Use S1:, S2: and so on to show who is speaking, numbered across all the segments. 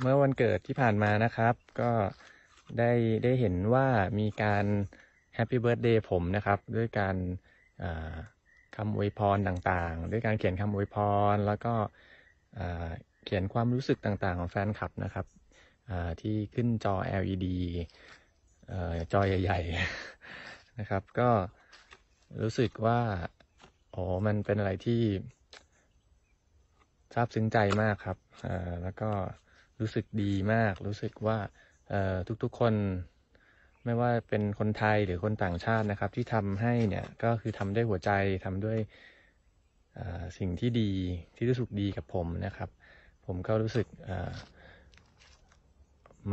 S1: เมื่อวันเกิดที่ผ่านมานะครับ ก็ได้ได้เห็นว่ามีการแฮปปี้เบิร์ดเดย์ผมนะครับ ด้วยการคำอวยพรต่างๆ ด้วยการเขียนคำอวยพร แล้วก็เขียนความรู้สึกต่างๆ ของแฟนคลับนะครับที่ขึ้นจอ LED อจอใหญ่ๆ นะครับ ก็รู้สึกว่า โอ๋อมันเป็นอะไรที่ ซาบซึ้งใจมากครับเอ่อแล้วก็รู้สึกดีมาก รู้สึกว่าเอ่อทุกๆคนไม่ว่าเป็นคนไทยหรือคนต่างชาตินะครับ ที่ทำให้เนี่ยก็คือทำด้วยหัวใจทำด้วยอ่อสิ่งที่ดีที่รู้สึกดีกับผมนะครับ ผมก็รู้สึกเอ่อ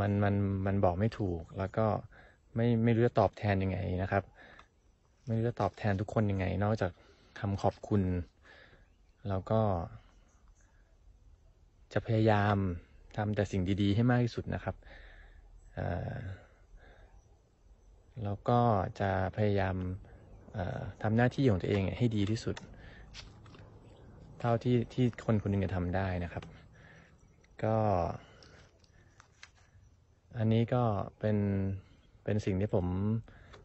S1: มันมันมันบอกไม่ถูก แล้วก็ไม่ไม่รู้จะตอบแทนยังไงนะครับ ไม่รู้จะตอบแทนทุกคนยังไง นอกจากคำขอบคุณ แล้วก็ จะพยายามทำแต่สิ่งดีๆ ให้มากที่สุดนะครับเอ่อแล้วก็จะพยายามทำหน้าที่ของตัวเองให้ดีที่สุด เท่าที่ที่คนคนหนึ่งจะทำได้นะครับ ก็ อันนี้ก็เป็นเป็นสิ่งที่ผม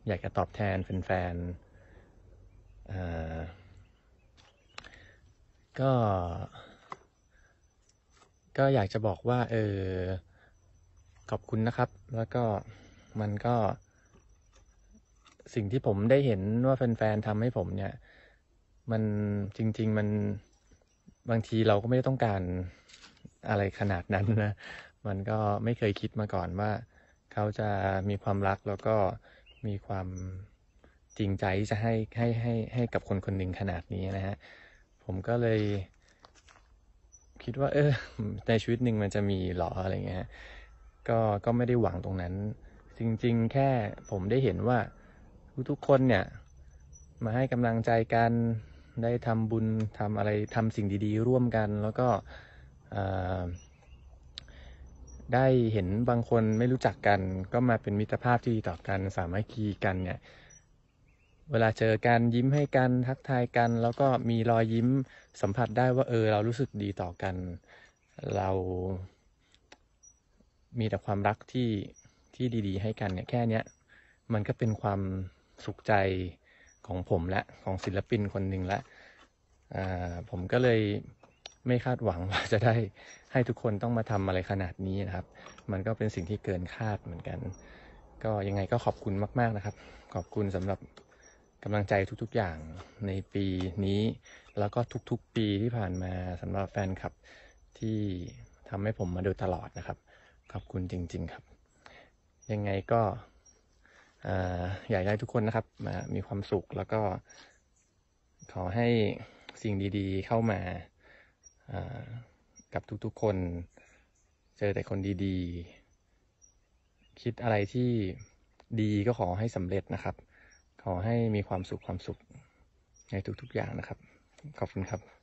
S1: อยากจะตอบแทนแฟนๆก็ ก็อยากจะบอกว่า เออ ขอบคุณนะครับ แล้วก็มันก็ สิ่งที่ผมได้เห็นว่าแฟนๆทำให้ผมเนี่ย มันจริง ๆ มันบางทีเราก็ไม่ได้ต้องการอะไรขนาดนั้นนะ มันก็ไม่เคยคิดมาก่อนว่า เขาจะมีความรักแล้วก็มีความจริงใจที่จะให้ให้ให้ให้กับคนคนหนึ่งขนาดนี้นะฮะ ผมก็เลย คิดว่า เออ ในชีวิตหนึ่งมันจะมีหรออะไรเงี้ยก็ก็ไม่ได้หวังตรงนั้น จริง ๆ แค่ผมได้เห็นว่า ทุกๆคนเนี่ย มาให้กำลังใจกันได้ทำบุญทำอะไรทำสิ่งดีๆ ร่วมกัน แล้วก็ได้เห็นบางคนไม่รู้จักกัน ก็มาเป็นมิตรภาพที่ดีต่อกันสามัคคีกันเนี่ย เวลาเจอกันยิ้มให้กันทักทายกัน แล้วก็มีรอยยิ้มสัมผัสได้ว่าเออ เรารู้สึกดีต่อกัน เรา มีแต่ความรักที่ที่ดี ๆ ให้กันเนี่ยแค่เนี้ยมันก็เป็นความสุขใจของผมและของศิลปินคนหนึ่งละอ่าผมก็เลยไม่คาดหวังว่าจะได้ให้ทุกคนต้องมาทำอะไรขนาดนี้นะครับ มันก็เป็นสิ่งที่เกินคาดเหมือนกัน ก็ยังไงก็ขอบคุณมาก ๆนะครับ ขอบคุณสำหรับ กำลังใจทุกๆอย่างในปีนี้ แล้วก็ทุกๆปีที่ผ่านมาสำหรับแฟนคลับที่ทำให้ผมมาโดยตลอดนะครับ ขอบคุณจริง ๆครับ ยังไงก็อ่าอยากให้ทุกคนนะครับมามีความสุขแล้วก็ ขอให้สิ่งดีๆเข้ามาากับทุกๆคน เจอแต่คนดีๆ คิดอะไรที่ดีก็ขอให้สำเร็จนะครับ ขอให้มีความสุขความสุขในทุกๆอย่างนะครับ ขอบคุณครับ